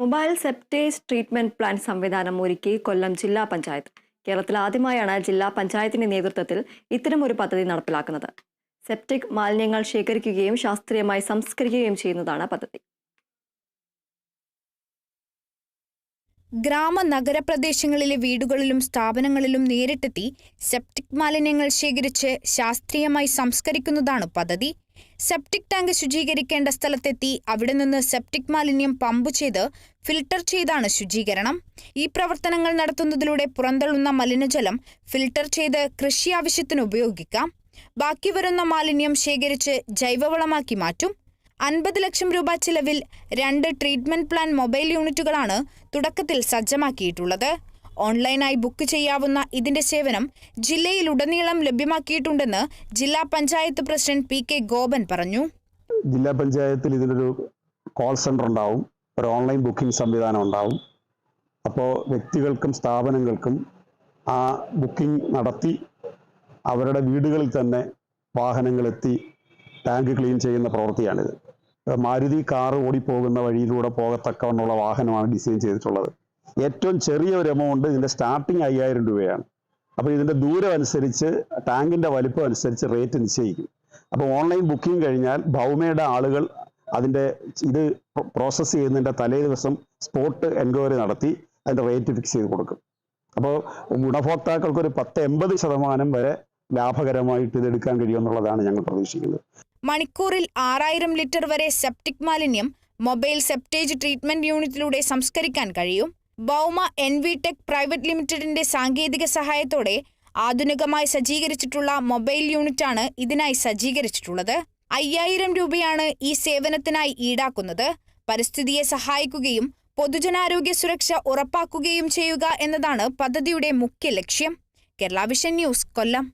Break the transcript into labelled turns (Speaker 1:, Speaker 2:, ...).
Speaker 1: Mobile septage treatment plan സംവിധാനം ഒരുക്കി കൊല്ലം ജില്ലാ പഞ്ചായത്ത്. കേരളത്തിൽ ആദ്യമായാണ് ജില്ലാ പഞ്ചായത്തിന്റെ നേതൃത്വത്തിൽ ഇത്തരം ഒരു പദ്ധതി നടപ്പിലാക്കുന്നത്. സെപ്റ്റിക് മാലിന്യങ്ങൾ ശേഖരിക്കുകയും ശാസ്ത്രീയമായി സംസ്കരിക്കുകയും ചെയ്യുന്നതാണ് പദ്ധതി.
Speaker 2: ഗ്രാമ നഗരപ്രദേശങ്ങളിലെ വീടുകളിലും സ്ഥാപനങ്ങളിലും നേരിട്ടെത്തി സെപ്റ്റിക് മാലിന്യങ്ങൾ ശേഖരിച്ച് ശാസ്ത്രീയമായി സംസ്കരിക്കുന്നതാണ് പദ്ധതി. സെപ്റ്റിക് ടാങ്ക് ശുചീകരിക്കേണ്ട സ്ഥലത്തെത്തി അവിടെ നിന്ന് സെപ്റ്റിക് മാലിന്യം പമ്പ് ചെയ്ത് ഫിൽട്ടർ ചെയ്താണ് ശുചീകരണം. ഈ പ്രവർത്തനങ്ങൾ നടത്തുന്നതിലൂടെ പുറന്തള്ളുന്ന മലിനജലം ഫിൽട്ടർ ചെയ്ത് കൃഷി ആവശ്യത്തിന് ഉപയോഗിക്കാം. ബാക്കി വരുന്ന മാലിന്യം ശേഖരിച്ച് ജൈവവളമാക്കി മാറ്റും. അൻപത് ലക്ഷം രൂപ ചിലവിൽ രണ്ട് ട്രീറ്റ്മെന്റ് പ്ലാൻ മൊബൈൽ യൂണിറ്റുകളാണ് തുടക്കത്തിൽ സജ്ജമാക്കിയിട്ടുള്ളത്. ഓൺലൈനായി ബുക്ക് ചെയ്യാവുന്ന ഇതിന്റെ സേവനം ജില്ലയിലുടനീളം ലഭ്യമാക്കിയിട്ടുണ്ടെന്ന് ജില്ലാ panchayat president P K Gopan പറഞ്ഞു.
Speaker 3: ജില്ലാ പഞ്ചായത്തിൽ ഇതിനൊരു കോൾ സെന്റർ ഉണ്ടാവും. ഒരു ഓൺലൈൻ ബുക്കിംഗ് സംവിധാനം ഉണ്ടാവും. അപ്പോൾ വ്യക്തികൾക്കും സ്ഥാപനങ്ങൾക്കും ആ ബുക്കിംഗ് നടത്തി അവരുടെ വീടുകളിൽ തന്നെ വാഹനങ്ങളെത്തി ടാങ്ക് ക്ലീൻ ചെയ്യുന്ന പ്രവൃത്തിയാണിത്. മാരുതി കാറ് ഓടിപ്പോകുന്ന വഴിയിലൂടെ പോകത്തക്കവണ്ണുള്ള വാഹനമാണ് ഡിസൈൻ ചെയ്തിട്ടുള്ളത്. ഏറ്റവും ചെറിയ ഒരു എമൗണ്ട് ഇതിന്റെ സ്റ്റാർട്ടിങ് അയ്യായിരം രൂപയാണ്. അപ്പോൾ ഇതിന്റെ ദൂരം അനുസരിച്ച് ടാങ്കിന്റെ വലിപ്പം അനുസരിച്ച് റേറ്റ് നിശ്ചയിക്കും. അപ്പോൾ ഓൺലൈൻ ബുക്കിംഗ് കഴിഞ്ഞാൽ ഭൗമയുടെ ആളുകൾ അതിന്റെ ഇത് പ്രോസസ്സ് ചെയ്യുന്നതിന്റെ തലേ ദിവസം സ്പോട്ട് എൻക്വയറി നടത്തി അതിന്റെ റേറ്റ് ഫിക്സ് ചെയ്ത് കൊടുക്കും. അപ്പോൾ ഗുണഭോക്താക്കൾക്ക് ഒരു പത്ത് എൺപത് ശതമാനം വരെ ലാഭകരമായിട്ട് ഇത് എടുക്കാൻ കഴിയുമെന്നുള്ളതാണ് ഞങ്ങൾ പ്രതീക്ഷിക്കുന്നത്.
Speaker 2: മണിക്കൂറിൽ ആറായിരം ലിറ്റർ വരെ സെപ്റ്റിക് മാലിന്യം മൊബൈൽ സെപ്റ്റേജ് ട്രീറ്റ്മെന്റ് യൂണിറ്റിലൂടെ സംസ്കരിക്കാൻ കഴിയും. ബൗമ എൻ വി ടെക് പ്രൈവറ്റ് ലിമിറ്റഡിന്റെ സാങ്കേതിക സഹായത്തോടെ ആധുനികമായി സജ്ജീകരിച്ചിട്ടുള്ള മൊബൈൽ യൂണിറ്റാണ് ഇതിനായി സജ്ജീകരിച്ചിട്ടുള്ളത്. അയ്യായിരം രൂപയാണ് ഈ സേവനത്തിനായി ഈടാക്കുന്നത്. പരിസ്ഥിതിയെ സഹായിക്കുകയും പൊതുജനാരോഗ്യ സുരക്ഷ ഉറപ്പാക്കുകയും ചെയ്യുക എന്നതാണ് പദ്ധതിയുടെ മുഖ്യ ലക്ഷ്യം. Kerala vision news Kollam.